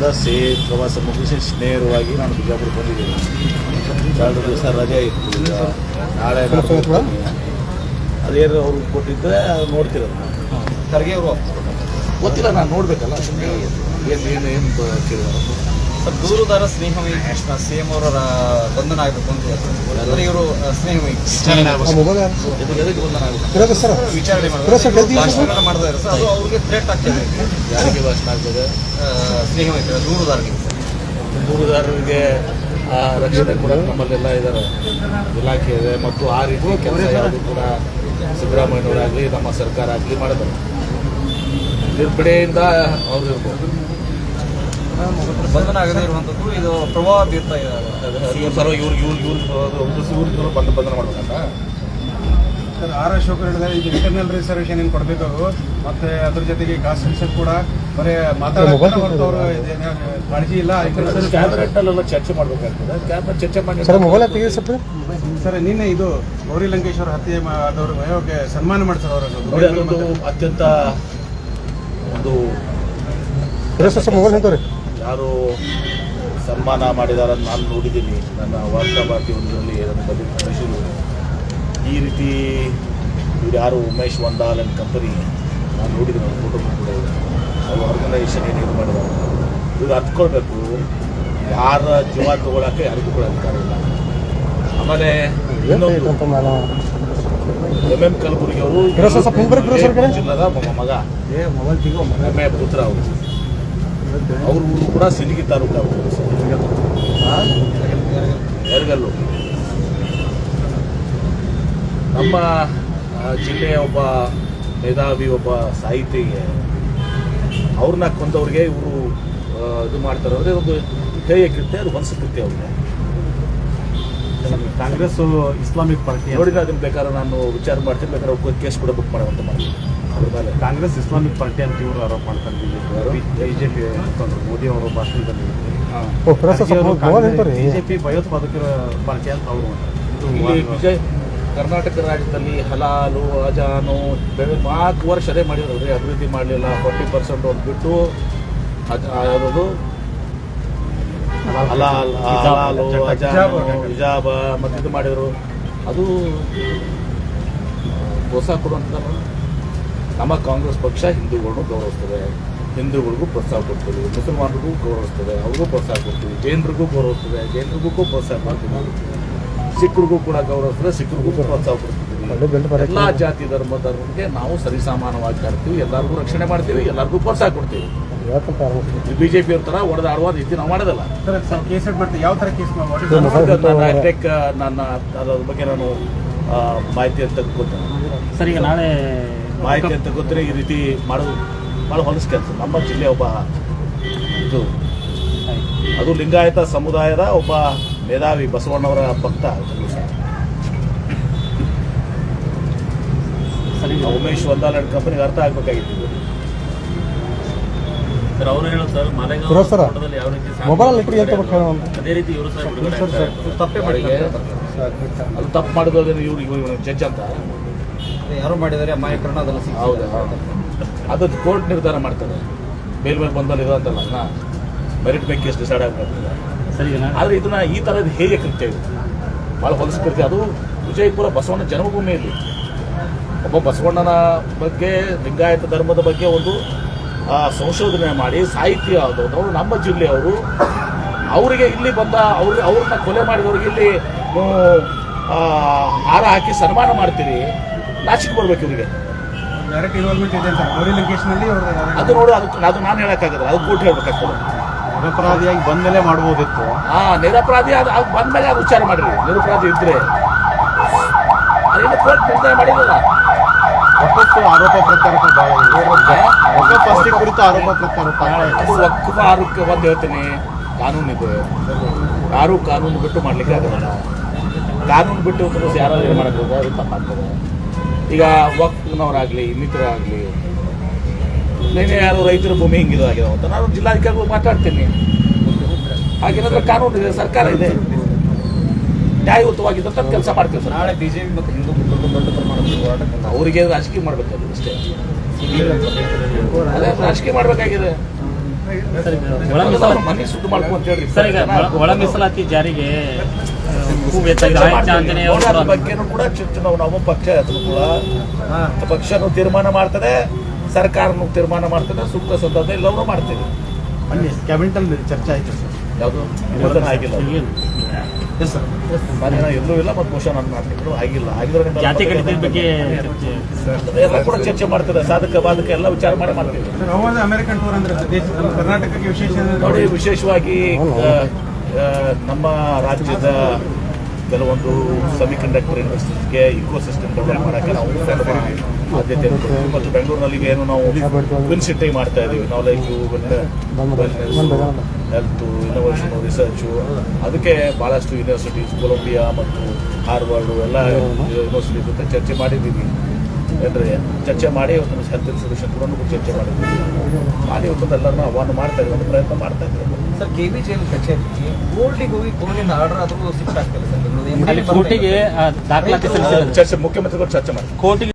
ವರ್ಷದಿಂದ ಸೇ ಪ್ರವಾಸ ಮುಗಿಸಿ ಸ್ನೇಹವಾಗಿ ನಾನು ಬಿಜಾಪುರ ಬಂದಿದ್ದೀನಿ ಎರಡು ದಿವಸ ರಜೆ ಇತ್ತು ನಾಳೆ. ಅದೇನು ಅವ್ರಿಗೆ ಕೊಟ್ಟಿದ್ದರೆ ಅದು ನೋಡ್ತಿರೋದು ಖರ್ಗೆ ಅವರು ಗೊತ್ತಿಲ್ಲ ನಾನು ನೋಡಬೇಕಲ್ಲ ಏನು ಏನು ಏನು ಕೇಳಿದಾರೆ ಸರ್ ದೂರುದಾರ ಸ್ನೇಹವಿ ಸಿ ಎಂ ಅವರ ಬಂಧನ ಆಗಬೇಕು ಅಂತ ಹೇಳ್ತಾರೆ. ಇವರು ಸ್ನೇಹವಿ ಎದುರು ಎದಕ್ಕೆ ಬಂಧನ ಆಗುತ್ತೆ ವಿಚಾರಣೆ ಸರ್? ಮಾಡಿದ್ರೆ ಮಾಡ್ತಾರೆ. ಸರ್ ಅದು ಅವ್ರಿಗೆ ಥ್ರೆಟ್ ಆಗ್ತದೆ. ಯಾರಿಗೆ ಭಾಷಣ ಆಗ್ತದೆ? ಸ್ನೇಹವಿ ದೂರುದಾರರಿಗೆ. ದೂರುದಾರರಿಗೆ ಆ, ರಕ್ಷಣೆ ಕೂಡ ನಮ್ಮಲ್ಲೆಲ್ಲ ಇದ್ದಾರೆ. ಇಲಾಖೆ ಇದೆ ಮತ್ತು ಆ ರೀತಿ ಕೆಲಸ ಯಾವುದು ಕೂಡ ಸಿದ್ದರಾಮಯ್ಯನವರಾಗಲಿ ನಮ್ಮ ಸರ್ಕಾರ ಆಗಲಿ ಮಾಡಿದ್ದಾರೆ. ನಿರ್ಪಡೆಯಿಂದ ಅವ್ರು ಇರ್ಬೋದು ಬಂಧನ ಆಗದೇ ಇರುವಂಥದ್ದು. ಇದು ಪ್ರಭಾವ ಬೀರ್ತಾ ಇದೆ. ಇವ್ರು ಸರ್ ಇವ್ರು ಇವ್ರು ಇವ್ರು ಇವ್ರು ಬಂದು ಬಂಧನ ಮಾಡಬೇಕಂತ? ಸರ್ ಆರ್ ಅಶೋಕ್ ಹೇಳಿದ್ರೆ ಇದು ಇಂಟರ್ನಲ್ ರಿಸರ್ವೇಷನ್ ಏನು ಕೊಡಬೇಕು ಮತ್ತೆ ಅದ್ರ ಜೊತೆಗೆ ಕಾನ್ಸ್ಟಿಟ್ಯೂಷನ್ ಕೂಡ ಬರೀ ಮಾತಾಡಿ ಹೊರತು ಅವರು ಕಾಳಜಿ ಇಲ್ಲ ಕ್ಯಾಬಿನೆಟ್ನಲ್ಲೆಲ್ಲ ಚರ್ಚೆ ಮಾಡಬೇಕಾಗ್ತದೆ. ಕ್ಯಾಬಿನೆಟ್ ಚರ್ಚೆ ಮಾಡಿ ಸರ್ ಮೊಬೈಲ್ ತೆಗಿ ಸರ್ ನಿನ್ನೆ ಇದು ಗೌರಿ ಲಂಕೇಶ್ವರ ಹತ್ಯೆ ಮಾ- ಆದವ್ರ ವಯೋಗೆ ಸನ್ಮಾನ ಮಾಡ್ತಾರೆ ಅವರು ಅತ್ಯಂತ ಒಂದು ಯಾರು ಸನ್ಮಾನ ಮಾಡಿದಾರ ನಾನು ನೋಡಿದ್ದೀನಿ. ನನ್ನ ವಾರ್ತಾ ಭಾರತಿ ಒಂದರಲ್ಲಿ ಅದನ್ನು ಬಗ್ಗೆ ಕಳಿಸಿದ್ರು ಈ ರೀತಿ ಇವ್ರು ಯಾರು ಉಮೇಶ್ ವಂದಾಲ್ ಅಂಡ್ ಕಂಪನಿ ನಾನು ನೋಡಿದ್ದೀನಿ ಅವ್ರ ಫೋಟೋ ಕೂಡ ಅವ್ರ ಆರ್ಗನೈಸೇಷನ್ ಏನು ಇದು ಮಾಡಿದ್ದಾರೆ ಇವ್ರು ಹತ್ಕೊಳ್ಬೇಕು ಯಾರ ಜೀವ ತಗೊಳಕ್ಕೆ ಯಾರಿಗೂ ಕೂಡ ಅಧಿಕಾರ ಇಲ್ಲ. ಆಮೇಲೆ ಎಂ ಎಂ ಕಲಬುರ್ಗಿ ಅವರು. ಜಿಲ್ಲದ ಮಗ. ಎ ಪುತ್ರ ಅವರು. ಅವರು ಕೂಡ ಸಿಂದಗಿ ತಾಲೂಕು ಅವರು. ಎರಗಲ್ಲು. ನಮ್ಮ ಜಿಲ್ಲೆಯ ಒಬ್ಬ ಮೇಧಾವಿ ಒಬ್ಬ ಸಾಹಿತಿಗೆ ಅವ್ರನ್ನ ಕೊಂದವ್ರಿಗೆ ಇವರು ಇದು ಮಾಡ್ತಾರೆ. ಅಂದರೆ ಒಂದು ಹೇಯ ಕೃತ್ಯ ಅದು ವಂಶ ಕೃತ್ಯ ಅವ್ರಿಗೆ. ಕಾಂಗ್ರೆಸ್ ಇಸ್ಲಾಮಿಕ್ ಪಾರ್ಟಿ ನೋಡಿದ್ರೆ ಅದನ್ನ ಬೇಕಾದ್ರೆ ನಾನು ವಿಚಾರ ಮಾಡ್ತೀನಿ ಬೇಕಾದ್ರೆ ಕೇಸ್ ಕೂಡ ಬುಕ್ ಮಾಡುವಂತ ಮಾಡ್ತೀನಿ. ಕಾಂಗ್ರೆಸ್ ಇಸ್ಲಾಮಿಕ್ ಪಾರ್ಟಿ ಅಂತ ಇವರು ಆರೋಪ ಮಾಡ್ತಾರೆ. ಬಿಜೆಪಿ ಮೋದಿ ಅವರ ಭಾಷಣದಲ್ಲಿ. ಬಿಜೆಪಿ ಭಯೋತ್ಪಾದಕರ ಪಾರ್ಟಿ ಅಂತ ಅವರು ಇದು ವಿಜಯ್ ಕರ್ನಾಟಕ ರಾಜ್ಯದಲ್ಲಿ ಹಲಾಲು ಅಜಾನು ಬೆಳೆ ನಾಲ್ಕು ವರ್ಷ ಅದೇ ಮಾಡಿದ್ರು ಅಭಿವೃದ್ಧಿ ಮಾಡಲಿಲ್ಲ. ಫಾರ್ಟಿ ಪರ್ಸೆಂಟ್ ಒಂದು ಬಿಟ್ಟು ಅದು ಹಲಾಲ್ ಹಲಾಲು ಅಜಾನು ಹಿಜಾಬ ಮತ್ತು ಇದು ಮಾಡಿದರು. ಅದು ಹೊಸ ಕೊಡುವಂಥದ್ದಲ್ಲ ನಮ್ಮ ಕಾಂಗ್ರೆಸ್ ಪಕ್ಷ ಹಿಂದೂಗಳನ್ನು ಗೌರವಿಸ್ತದೆ. ಹಿಂದೂಗಳಿಗೂ ಪ್ರೋತ್ಸಾಹ ಕೊಡ್ತೀವಿ. ಮುಸಲ್ಮಾನರಿಗೂ ಗೌರವಿಸ್ತದೆ. ಅವ್ರಿಗೂ ಪ್ರೋತ್ಸಾಹ ಕೊಡ್ತೀವಿ. ಜೈನರಿಗೂ ಗೌರವಿಸ್ತದೆ. ಜೈನರಿಗೂ ಪ್ರೋತ್ಸಾಹ ಕೊಡ್ತೀವಿ ಸಿಖ್ರಿಗೂ ಕೂಡ ಗೌರವಿಸ್ತದೆ. ಸಿಖ್ರಿಗೂ ಪ್ರೋತ್ಸಾಹ ಕೊಡ್ತೀವಿ. ಎಲ್ಲ ಜಾತಿ ಧರ್ಮದವರಿಗೆ ನಾವು ಸರಿಸಮಾನವಾಗಿ ಕಾಡ್ತೀವಿ ಎಲ್ಲರಿಗೂ ರಕ್ಷಣೆ ಮಾಡ್ತೀವಿ. ಎಲ್ಲರಿಗೂ ಪ್ರೋತ್ಸಾಹ ಕೊಡ್ತೀವಿ. ಬಿಜೆಪಿ ಅವ್ರ ಥರ ಹೊಡೆದಾಡುವ ರೀತಿ ನಾವು ಮಾಡೋದಲ್ಲ. ಸರ್ ಕೇಸ್ ಮಾಡ್ತೀವಿ ಯಾವ ಥರ ಕೇಸ್ ನಾನು ಹೈಟೆಕ್ ನನ್ನ ಅದ್ರ ಬಗ್ಗೆ ನಾನು ಆ, ಮಾಹಿತಿ ಅಂತ ಗೊತ್ತೇನೆ ಸರ್ ಈಗ ನಾಳೆ ಮಾಹಿತಿ ಅಂತ ಗೊತ್ತರೆ ಈ ರೀತಿ ಮಾಡೋದು ಭಾಳ ಹೊಲಸು ಕೆಲಸ. ನಮ್ಮ ಜಿಲ್ಲೆ ಒಬ್ಬ ಇದು. ಅದು ಲಿಂಗಾಯತ ಸಮುದಾಯದ ಒಬ್ಬ ಮೇಧಾವಿ ಬಸವಣ್ಣವರ ಭಕ್ತ. ಉಮೇಶ್ ಒಂದಾಲ್ ಅಂಡ್ ಕಂಪನಿಗೆ ಅರ್ಥ ಆಗ್ಬೇಕಾಗಿತ್ತು. ಸರ್ ಅವರು ಹೇಳೋದು ಸರ್ ಬರೋ ಯಾವ ರೀತಿ ಅದೇ ರೀತಿ ಇವರು ಸರ್. ತಪ್ಪೇ ಮಾಡಿದ್ದಾರೆ. ಅದು ತಪ್ಪು ಮಾಡಿದೋದೇನು ಇವ್ರು ಇವ್ರು ಜಡ್ಜ್ ಅಂತ. ಯಾರು ಮಾಡಿದರೆ ಅಮಾಯಕರಣ ಅದೆಲ್ಲ ಹೌದು ಹೌದಾ. ಅದು ಕೋರ್ಟ್ ನಿರ್ಧಾರ ಮಾಡ್ತದೆ. ಬೇಲ್ ಮೇಲೆ ಬಂದಲ್ಲಿ ಇದು ಅಂತಲ್ಲ ಮೆರಿಟ್ ಮೇಲೆ ಎಷ್ಟು ಡಿಸೈಡ್ ಆಗ್ಬೇಕಾಗ್ತದೆ ಸರಿ ಆದರೆ ಇದನ್ನ ಈ ಥರದ ಹೇಗೆ ಕೃತ್ಯ ಇದು? ಭಾಳ ಹೊಲಸು ಕೃತ್ಯ. ಅದು ವಿಜಯಪುರ ಬಸವಣ್ಣ ಜನ್ಮಭೂಮಿಯಲ್ಲಿ. ಒಬ್ಬ ಬಸವಣ್ಣನ ಬಗ್ಗೆ ಲಿಂಗಾಯತ ಧರ್ಮದ ಬಗ್ಗೆ ಒಂದು ಆ, ಸಂಶೋಧನೆ ಮಾಡಿ ಸಾಹಿತ್ಯ ಆದವರು ನಮ್ಮ ಜಿಲ್ಲೆಯವರು ಅವರಿಗೆ ಇಲ್ಲಿ ಬಂದ ಅವ್ರಿಗೆ ಅವ್ರನ್ನ ಕೊಲೆ ಮಾಡಿದವ್ರಿಗೆ ಇಲ್ಲಿ ಆ, ಹಾರ ಹಾಕಿ ಸನ್ಮಾನ ಮಾಡ್ತೀರಿ. ನಾಚಿಕೆ ಬರ್ಬೇಕು ಇವರಿಗೆ. ಅದು ನೋಡು ಅದಕ್ಕೆ ಅದು ನಾನು ಹೇಳಕ್ಕಾಗಲ್ಲ ಅದು ಕೋರ್ಟ್ ಹೇಳ್ಬೇಕಾಗ್ತದೆ. ನಿರಪರಾಧಿಯಾಗಿ ಬಂದಮೇಲೆ ಮಾಡ್ಬೋದಿತ್ತು ಹಾ ನಿರಪರಾಧಿ ಅದು ಅದು ಬಂದ್ಮೇಲೆ ಅದು ವಿಚಾರ ಮಾಡಿರಿ. ನಿರಪರಾಧಿ ಇದ್ರೆ. ಅದೇನು ಕೋರ್ಟ್ ನಿರ್ಣಯ ಮಾಡಿರಲ್ಲ ವಕಫ್ ಆರೋಪ ಪ್ರತ್ಯಾರೋಪ ಆಸ್ತಿ ಕುರಿತು ಆರೋಪ ಪ್ರತ್ಯಾರೋಪ ಅದು ವಕ್ಫ ಆರೋಗ್ಯ ಒಂದು ಹೇಳ್ತೀನಿ. ಕಾನೂನು ಇದೆ ಯಾರು ಕಾನೂನು ಬಿಟ್ಟು ಮಾಡ್ಲಿಕ್ಕೆ ಆಗಲ್ಲ. ಕಾನೂನು ಬಿಟ್ಟು ಯಾರಾದ್ರೂ ಏನು ಮಾಡಬೇಕು ಅದು ತಪ್ಪಾಗ್ತದೆ. ಈಗ ವಕ್ಫ್ನವರಾಗಲಿ ಇನ್ನಿತರಾಗಲಿ ನೀನೇ ಯಾರು ರೈತರ ಭೂಮಿ ಹಿಂಗಿದು ಆಗಿದೆ ಅಂತ. ನಾನು ಜಿಲ್ಲಾಧಿಕಾರಿಗಳು ಮಾತಾಡ್ತೀನಿ. ಹಾಗೇನಾದ್ರೂ ಕಾನೂನು ಇದೆ ಸರ್ಕಾರ ಇದೆ. ನ್ಯಾಯಯುತವಾಗಿದ್ದಂಥ ಕೆಲಸ ಮಾಡ್ತೀವಿ ಸರ್. ನಾಳೆ ಬಿಜೆಪಿ ಮತ್ತು ಹಿಂದೂ ದೊಡ್ಡ ಪ್ರಮಾಣದ ಹೋರಾಟ ಅವರಿಗೆ ರಾಜಕೀಯ ಮಾಡಬೇಕು ಅದು ಅಷ್ಟೇ ರಾಜಕೀಯ ಮಾಡಬೇಕಾಗಿದೆ. ಸರ್ ಈಗ ಒಳ ಮೀಸಲಾತಿ ಮಾಡ್ಕೊ ಅಂತ ಹೇಳ್ರಿ. ಸರ್ ಈಗ ಒಳ- ಒಳ ಮೀಸಲಾತಿ ಜಾರಿಗೆ ಕೂಡ ಬಗ್ಗೆನೂ ಕೂಡ ಚರ್ಚೆ ನಾವು ಪಕ್ಷ ಕೂಡ ಪಕ್ಷನೂ ತೀರ್ಮಾನ ಮಾಡ್ತದೆ ಸರ್ಕಾರನೂ ತೀರ್ಮಾನ ಮಾಡ್ತದೆ ಸೂಕ್ತ ಸಂದರ್ಭ ಎಲ್ಲವನ್ನೂ ಮಾಡ್ತೇವೆ. ಅಲ್ಲಿ ಕ್ಯಾಬಿನೆಟ್ ಅಲ್ಲಿ ಚರ್ಚೆ ಆಯ್ತು ಸರ್. ಯಾವುದು? ನಿಬಂಧನೆ ಆಗಿಲ್ಲ ಏನು? ಎಸ್ ಸರ್ ಮಾನ್ಯನ ಎಲ್ಲೂ ಇಲ್ಲ ಮತ್ತು ಬಹುಶಃ ಆಗಿಲ್ಲ. ಆಗಿದ್ರೆ ಬಗ್ಗೆ ಎಲ್ಲ ಕೂಡ ಚರ್ಚೆ ಮಾಡ್ತಾರೆ ಸಾಧಕ ಬಾಧಕ ಎಲ್ಲ ವಿಚಾರ ಮಾಡಿ ಮಾಡ್ತೀವಿ ಸರ್ ಅವಾಗ ಅಮೆರಿಕನ್ ಟೂರ್ ಅಂದ್ರೆ ದೇಶ ಕರ್ನಾಟಕಕ್ಕೆ ವಿಶೇಷ ನೋಡಿ ವಿಶೇಷವಾಗಿ ನಮ್ಮ ರಾಜ್ಯದ ಕೆಲವೊಂದು ಸೆಮಿ ಕಂಡಕ್ಟರ್ ಇಂಡಸ್ಟ್ರೀಸ್ಗೆ ಇಕೋ ಸಿಸ್ಟಮ್ ಡೆವಲಪ್ ಮಾಡೋಕ್ಕೆ ನಾವು ಆದ್ಯತೆ. ಮತ್ತು ಬೆಂಗಳೂರಿನಲ್ಲಿ ಏನು ನಾವು ಕ್ವಿನ್ ಸಿಟಿ ಮಾಡ್ತಾ ಇದ್ದೀವಿ ನಾವು ಲೈಕ್ ಹೆಲ್ತ್ ಇನ್ನೋವೇಷನ್ ರಿಸರ್ಚು ಅದಕ್ಕೆ ಭಾಳಷ್ಟು ಯೂನಿವರ್ಸಿಟೀಸ್ ಕೊಲಂಬಿಯಾ ಮತ್ತು ಹಾರ್ವರ್ಡು ಎಲ್ಲ ಯೂನಿವರ್ಸಿಟಿ ಜೊತೆ ಚರ್ಚೆ ಮಾಡಿದ್ದೀವಿ. ಅಂದರೆ ಚರ್ಚೆ ಮಾಡಿ ಒಂದು ಹೆಲ್ತ್ ಇನ್ಸ್ಟಿಟ್ಯೂಷನ್ ಕೂಡ ಚರ್ಚೆ ಮಾಡಿದ್ವಿ ಮಾಡಿ ಇವತ್ತು ಎಲ್ಲರನ್ನ ಆಹ್ವಾನ ಮಾಡ್ತಾ ಇದ್ದೀವಿ ಒಂದು ಪ್ರಯತ್ನ ಮಾಡ್ತಾ ಇದ್ದೀವಿ. ಸರ್ ಕೆ ಬಿ ಜೈಲ್ ಕಚೇರಿ ಕೋರ್ಟಿಗೆ ಹೋಗಿ ಕೋರ್ಟಿಂದ ಆರ್ಡರ್ ಆದರೂ ಸಿಕ್ಸ್ ಆಗ್ತಿಲ್ಲ ಸರ್ ಕೋರ್ಟಿಗೆ ದಾಖಲಾತಿ ಚರ್ಚೆ ಮುಖ್ಯಮಂತ್ರಿಗಳು ಚರ್ಚೆ ಮಾಡಿ ಕೋರ್ಟಿಗೆ